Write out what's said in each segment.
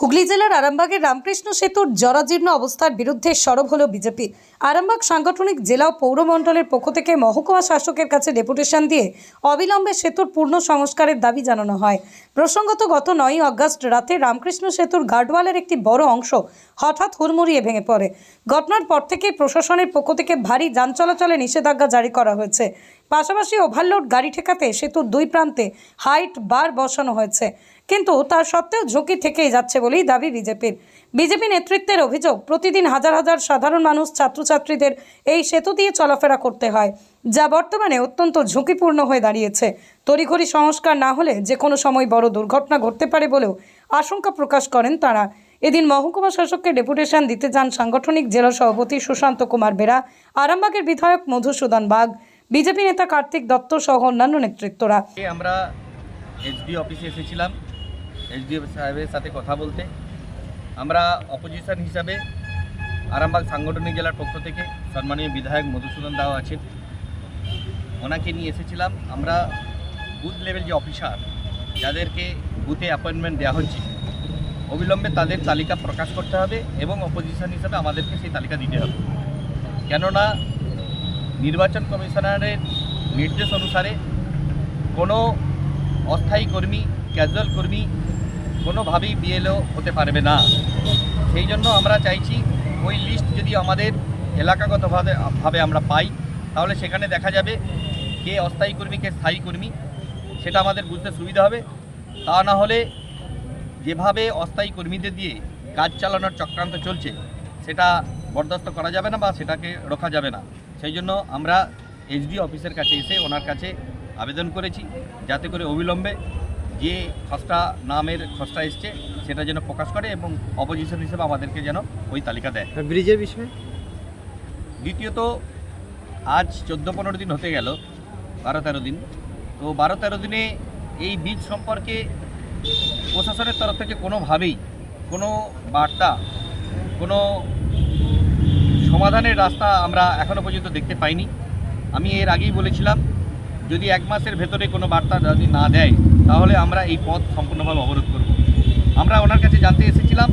হুগলি জেলার আরামবাগের রামকৃষ্ণ সেতুর জরাজীর্ণ অবস্থার বিরুদ্ধে সরব হল বিজেপি। আরামবাগ সাংগঠনিক জেলা পৌরমণ্ডলের পক্ষ থেকে মহকুমা শাসকের কাছে ডেপুটেশন দিয়ে অবিলম্বে সেতুর পূর্ণ সংস্কারের দাবি জানানো হয়। প্রসঙ্গত, গত নয়ই আগস্ট রাতে রামকৃষ্ণ সেতুর গার্ডওয়ালের একটি বড় অংশ হঠাৎ হুড়মুড়িয়ে ভেঙে পড়ে। ঘটনার পর থেকে প্রশাসনের পক্ষ থেকে ভারী যান চলাচলে নিষেধাজ্ঞা জারি করা হয়েছে। পাশাপাশি ওভারলোড গাড়ি ঠেকাতে সেতুর দুই প্রান্তে হাইট বার বসানো হয়েছে। কিন্তু তার সত্ত্বেও ঝুঁকি থেকেই যাচ্ছে বলেই দাবি বিজেপির। বিজেপি নেতৃত্বের অভিযোগ, প্রতিদিন হাজার হাজার সাধারণ মানুষ, ছাত্রছাত্রীদের এই সেতু দিয়ে চলাফেরা করতে হয়, যা বর্তমানে অত্যন্ত ঝুঁকিপূর্ণ হয়ে দাঁড়িয়েছে। তড়িঘড়ি সংস্কার না হলে যে কোনো সময় বড় দুর্ঘটনা ঘটতে পারে বলেও আশঙ্কা প্রকাশ করেন তারা। এদিন মহকুমা শাসককে ডেপুটেশন দিতে যান সাংগঠনিক জেলা সভাপতি সুশান্ত কুমার বেরা, আরামবাগের বিধায়ক মধুসূদন বাগ, বিজেপি নেতা কার্তিক দত্ত সহ অন্যান্য নেতৃত্বরা। আমরা এসডি অফিসে এসেছিলাম। এসডি সাহেবের সাথে কথা বলতে, আমরা অপোজিশন হিসাবে আরামবাগ সাংগঠনিক জেলার পক্ষ থেকে সম্মানীয় বিধায়ক মধুসূদন দাও আছেন। ওনাকে নিয়ে এসেছিলাম। আমরা বুথ লেভেল যে অফিসার যাদেরকে বুথে অ্যাপয়েন্টমেন্ট দেওয়া হচ্ছে, অবিলম্বে তাদের তালিকা প্রকাশ করতে হবে এবং অপোজিশন হিসাবে আমাদেরকে সেই তালিকা দিতে হবে। কেননা নির্বাচন কমিশনারের নির্দেশ অনুসারে কোনো অস্থায়ী কর্মী ক্যাজুয়াল কর্মী কোনোভাবেই বিএলও হতে পারবে না। সেই জন্য আমরা চাইছি ওই লিস্ট যদি আমাদের এলাকাগতভাবে, ভাবে আমরা পাই, তাহলে সেখানে দেখা যাবে কে অস্থায়ী কর্মী, কে স্থায়ী কর্মী, সেটা আমাদের বুঝতে সুবিধা হবে। তা না হলে যেভাবে অস্থায়ী কর্মীদের দিয়ে কাজ চালানোর চক্রান্ত চলছে, সেটা বরদাস্ত করা যাবে না বা সেটাকে রোখা যাবে না। সেই জন্য আমরা এসডি অফিসের কাছে এসে ওনার কাছে আবেদন করেছি, যাতে করে অবিলম্বে যে খসড়া নামের খসড়া এসছে সেটা যেন প্রকাশ করে এবং অপোজিশন হিসেবে আমাদেরকে যেন ওই তালিকা দেয়। ব্রিজের বিষয়ে? দ্বিতীয়ত আজ চোদ্দ পনেরো দিন হতে গেল বারো তেরো দিন। তো বারো তেরো দিনে এই বীজ সম্পর্কে প্রশাসনের তরফ থেকে কোনোভাবেই কোনো বার্তা কোনো সমাধানের রাস্তা আমরা এখনও পর্যন্ত দেখতে পাইনি। আমি এর আগেই বলেছিলাম যদি এক মাসের ভেতরে কোনো বার্তা যদি না দেয় তাহলে আমরা এই পথ সম্পূর্ণভাবে অবরোধ করব। আমরা ওনার কাছে জানতে এসেছিলাম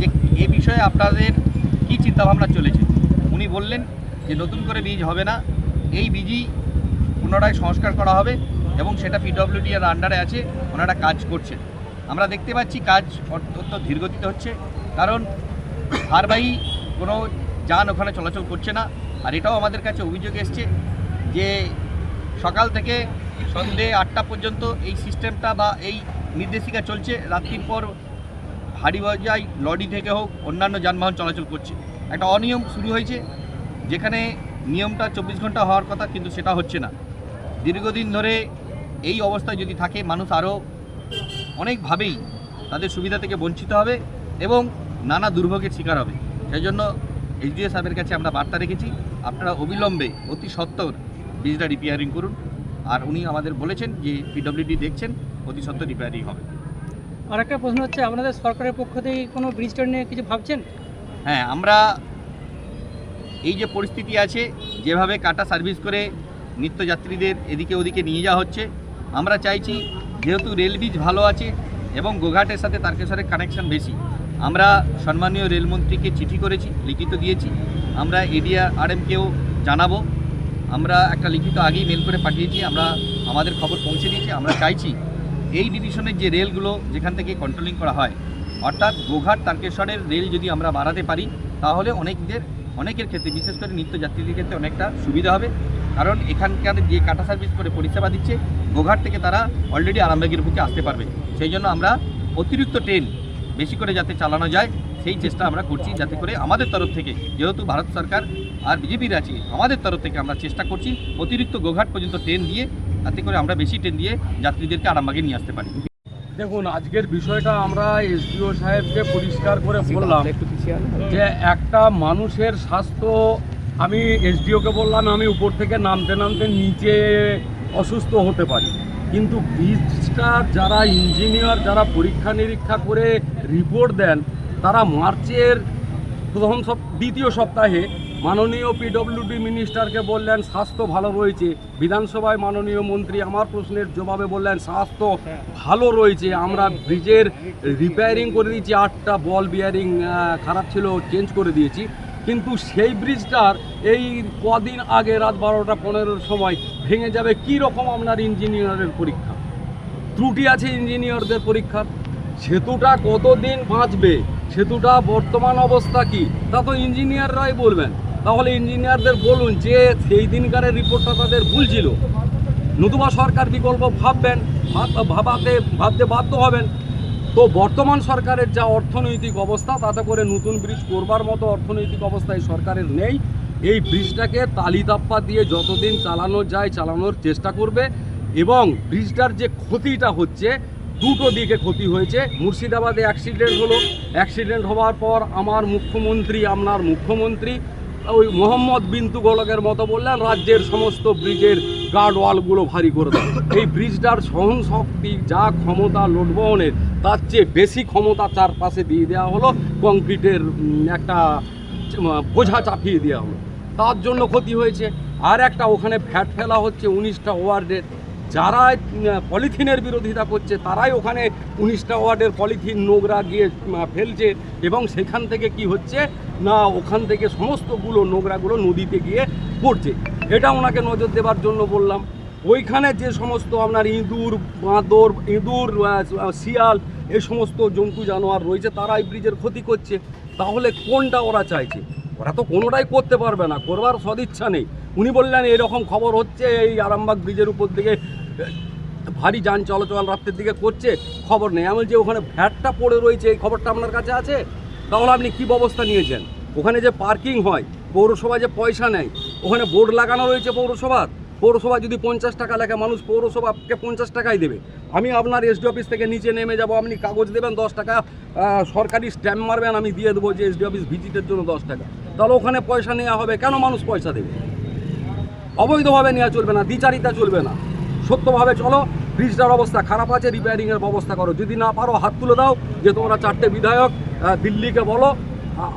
যে এ বিষয়ে আপনাদের কী চিন্তাভাবনা চলেছে। উনি বললেন যে নতুন করে বীজ হবে না, এই বীজই পুনরায় সংস্কার করা হবে এবং সেটা পিডব্লিউডি এর আন্ডারে আছে, ওনারা কাজ করছেন। আমরা দেখতে পাচ্ছি কাজ অত্যন্ত ধীরগতিতে হচ্ছে, কারণ হারবাহী কোনো যান ওখানে চলাচল করছে না। আর এটাও আমাদের কাছে অভিযোগ এসছে যে সকাল থেকে সন্ধে আটটা পর্যন্ত এই সিস্টেমটা বা এই নির্দেশিকা চলছে। রাত্রির পর ভারী বাজাই লরি থেকে হোক, অন্যান্য যানবাহন চলাচল করছে। একটা অনিয়ম শুরু হয়েছে, যেখানে নিয়মটা চব্বিশ ঘণ্টা হওয়ার কথা, কিন্তু সেটা হচ্ছে না। দীর্ঘদিন ধরে এই অবস্থায় যদি থাকে, মানুষ আরও অনেকভাবেই তাদের সুবিধা থেকে বঞ্চিত হবে এবং নানা দুর্ভোগের শিকার হবে। সেই জন্য এইচডিএ সাহেবের কাছে আমরা বার্তা রেখেছি, আপনারা অবিলম্বে অতি সত্বর বীজটা রিপেয়ারিং করুন। আর উনি আমাদের বলেছেন যে পিডব্লিউডি দেখছেন অতি সত্য রিপেয়ারিং হবে। আর একটা প্রশ্ন হচ্ছে আপনাদের সরকারের পক্ষ থেকে কোনো ব্রিজটা নিয়ে কিছু ভাবছেন? হ্যাঁ আমরা এই যে পরিস্থিতি আছে যেভাবে কাটা সার্ভিস করে নিত্যযাত্রীদের এদিকে ওদিকে নিয়ে যাওয়া হচ্ছে আমরা চাইছি যেহেতু রেল ব্রিজ ভালো আছে এবং গোঘাটের সাথে তারকেশ্বরের কানেকশন বেশি আমরা সম্মানীয় রেলমন্ত্রীকে চিঠি করেছি লিখিত দিয়েছি আমরা এডিআর আরএমকেও জানাব। আমরা একটা লিখিত আগেই মেল করে পাঠিয়েছি, আমরা আমাদের খবর পৌঁছে দিয়েছি, আমরা চাইছি এই ডিভিশনের যে রেলগুলো যেখান থেকে কন্ট্রোলিং করা হয়, অর্থাৎ গোঘাট তারকেশ্বরের রেল যদি আমরা বাড়াতে পারি, তাহলে অনেকদের, অনেকের ক্ষেত্রে, বিশেষ করে নিত্যযাত্রীদের ক্ষেত্রে অনেকটা সুবিধা হবে। কারণ এখানকার যে কাটা সার্ভিস করে পরিষেবা দিচ্ছে, গোঘাট থেকে তারা অলরেডি আরামবাগের বুকে আসতে পারবে। সেই জন্য আমরা অতিরিক্ত ট্রেন বেশি করে যাতে চালানো যায়। সেই চেষ্টা আমরা করছি যাতে করে আমাদের তরফ থেকে যেহেতু ভারত সরকার আর বিজেপির আছে আমাদের তরফ থেকে আমরা চেষ্টা করছি অতিরিক্ত গোঘাট পর্যন্ত ট্রেন দিয়ে তাতে করে আমরা বেশি ট্রেন দিয়ে যাত্রীদেরকে আরামবাগে নিয়ে আসতে পারি। দেখুন আজকের বিষয়টা আমরা এসডিও সাহেবকে পরিষ্কার করে বললাম যে একটা মানুষের স্বাস্থ্য আমি এসডিওকে বললাম আমি উপর থেকে নামতে নামতে নিচে অসুস্থ হতে পারি। কিন্তু বীজটা যারা ইঞ্জিনিয়ার যারা পরীক্ষা নিরীক্ষা করে রিপোর্ট দেন তারা মার্চের প্রথম সপ, দ্বিতীয় সপ্তাহে মাননীয় পিডব্লিউডি মিনিস্টারকে বললেন, স্বাস্থ্য ভালো রয়েছে। বিধানসভায় মাননীয় মন্ত্রী আমার প্রশ্নের জবাবে বললেন, স্বাস্থ্য ভালো রয়েছে, আমরা ব্রিজের রিপেয়ারিং করে দিয়েছি, আটটা বল বিয়ারিং খারাপ ছিল চেঞ্জ করে দিয়েছি। কিন্তু সেই ব্রিজটার এই কদিন আগে রাত বারোটা পনেরোর সময় ভেঙে যাবে কী রকম আপনার ইঞ্জিনিয়ারের পরীক্ষা? ত্রুটি আছে ইঞ্জিনিয়ারদের পরীক্ষার? সেতুটা কতদিন বাঁচবে? সেতুটা বর্তমান অবস্থা কি? তা তো ইঞ্জিনিয়াররাই বলবেন। তাহলে ইঞ্জিনিয়ারদের বলুন, যে সেই দিনকারের রিপোর্টটা তাদের ভুল ছিল। নতুবা সরকার বিকল্প ভাববেন, ভাব- ভাবাতে, ভাবতে বাধ্য হবেন। তো বর্তমান সরকারের যা অর্থনৈতিক অবস্থা, তাতে করে নতুন ব্রিজ করবার মতো অর্থনৈতিক অবস্থা এই সরকারের নেই। এই ব্রিজটাকে তালিতাপ্পা দিয়ে যতদিন চালানো যায়, চালানোর চেষ্টা করবে এবং ব্রিজটার যে ক্ষতিটা হচ্ছে দুটো দিকে ক্ষতি হয়েছে। মুর্শিদাবাদে অ্যাক্সিডেন্ট হলো। অ্যাক্সিডেন্ট হওয়ার পর আমার মুখ্যমন্ত্রী, আপনার মুখ্যমন্ত্রী, ওই মোহাম্মদ বিন্তু গোলকের মতো বললেন, রাজ্যের সমস্ত ব্রিজের গার্ড ওয়ালগুলো ভারী করে দেয় এই ব্রিজটার সহন শক্তি যা ক্ষমতা লোড বহনের তার চেয়ে বেশি ক্ষমতা চারপাশে দিয়ে দেওয়া হলো। কংক্রিটের একটা, বোঝা চাপিয়ে দেওয়া হলো। তার জন্য ক্ষতি হয়েছে। আর একটা, ওখানে ফ্যাট ফেলা হচ্ছে, উনিশটা ওয়ার্ডের যারা পলিথিনের বিরোধিতা করছে, তারাই ওখানে উনিশটা ওয়ার্ডের পলিথিন নোংরা গিয়ে ফেলছে এবং সেখান থেকে কি হচ্ছে? না, ওখান থেকে সমস্তগুলো নোংরাগুলো নদীতে গিয়ে পড়ছে। এটা ওনাকে নজর দেবার জন্য বললাম। ওইখানে যে সমস্ত আপনার ইঁদুর, বাঁদর, ইঁদুর শিয়াল এই সমস্ত জন্তু জানোয়ার রয়েছে তারা এই ব্রিজের ক্ষতি করছে। তাহলে কোনটা ওরা চাইছে? ওরা তো কোনোটাই করতে পারবে না, করবার সদিচ্ছা নেই। উনি বললেন, এরকম খবর হচ্ছে, এই আরামবাগ ব্রিজের উপর দিকে ভারী যান চলাচল রাত্রের দিকে করছে, খবর নেই। আমি যে ওখানে ভ্যাটটা পড়ে রয়েছে, এই খবরটা আপনার কাছে আছে? তাহলে আপনি কি ব্যবস্থা নিয়েছেন? ওখানে যে পার্কিং হয় পৌরসভা যে পয়সা নেয়, ওখানে বোর্ড লাগানো রয়েছে পৌরসভার? পৌরসভা যদি পঞ্চাশ টাকা লেখে, মানুষ পৌরসভাকে পঞ্চাশ টাকাই দেবে। আমি আপনার এসডি অফিস থেকে নিচে নেমে যাব, আপনি কাগজ দেবেন দশ টাকা সরকারি স্ট্যাম্প মারবেন, আমি দিয়ে দেবো যে এসডি অফিস ভিজিটের জন্য দশ টাকা। তাহলে ওখানে পয়সা নেওয়া হবে, কেন মানুষ পয়সা দেবে? অবৈধভাবে নেওয়া চলবে না, দ্বিচারিতা চলবে না। সত্যভাবে চলো। ব্রিজটার অবস্থা খারাপ আছে রিপেয়ারিংয়ের ব্যবস্থা করো। যদি না পারো হাত তুলে দাও যে তোমরা চারটে বিধায়ক দিল্লিকে বলো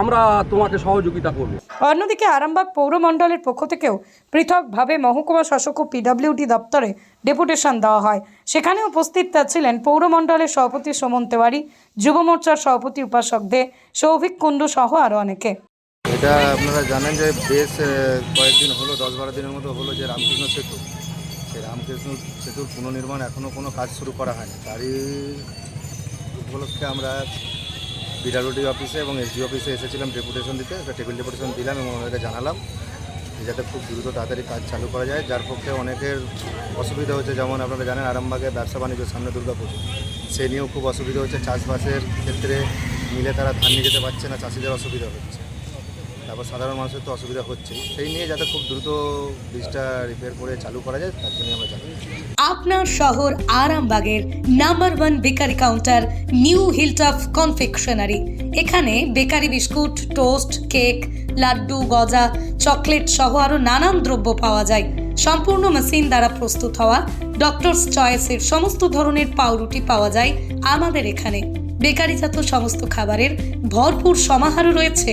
আমরা তোমাকে সহযোগিতা করব। অন্যদিকে আরামবাগ পৌরমণ্ডলের পক্ষ থেকেও পৃথকভাবে মহকুমা শাসক ও পিডব্লিউডি দপ্তরে ডেপুটেশন দেওয়া হয়। সেখানে উপস্থিত ছিলেন পৌরমণ্ডলের সভাপতি সুমন তেওয়ারি যুব মোর্চার সভাপতি উপাসক দে সৌভিক কুণ্ডু সহ আরও অনেকে। এটা আপনারা জানেন যে বেশ কয়েকদিন হলো দশ বারো দিনের মতো হলো যে রামকৃষ্ণ সেতু। রামকৃষ্ণ সেতুর পুনর্নির্মাণ এখনও কোনো কাজ শুরু করা হয়নি। তারই উপলক্ষে আমরা বিডাব্লিউডি অফিসে এবং এসডি অফিসে এসেছিলাম ডেপুটেশন দিতে, একটা টেবিল ডেপুটেশন দিলাম এবং ওনাদেরকে জানালাম যাতে খুব দ্রুত তাড়াতাড়ি কাজ চালু করা যায়। যার পক্ষে অনেকের অসুবিধা হচ্ছে যেমন আপনারা জানেন আরামবাগে ব্যবসা বাণিজ্য সামনে দুর্গাপুর সে নিয়েও খুব অসুবিধা হচ্ছে চাষবাসের ক্ষেত্রে মিলে তারা ধান নিয়ে যেতে পারছে না, চাষিদের অসুবিধা হচ্ছে। তারপর সাধারণ মানুষের তো অসুবিধা হচ্ছে। সেই নিয়ে যাতে খুব দ্রুত ব্রিজটা রিপেয়ার করে চালু করা যায়, তার জন্য আমরা জানি আপনার শহর আরামবাগের number one bakery counter new Hilltop confectionery এখানে bakery biscuit toast cake laddu, গজা চকলেট সহ আরও নানান দ্রব্য পাওয়া যায়। সম্পূর্ণ মেশিন দ্বারা প্রস্তুত হওয়া ডক্টরস চয়েসের সমস্ত ধরনের পাউরুটি পাওয়া যায় আমাদের এখানে। বেকারিজাত সমস্ত খাবারের ভরপুর সমাহারও রয়েছে।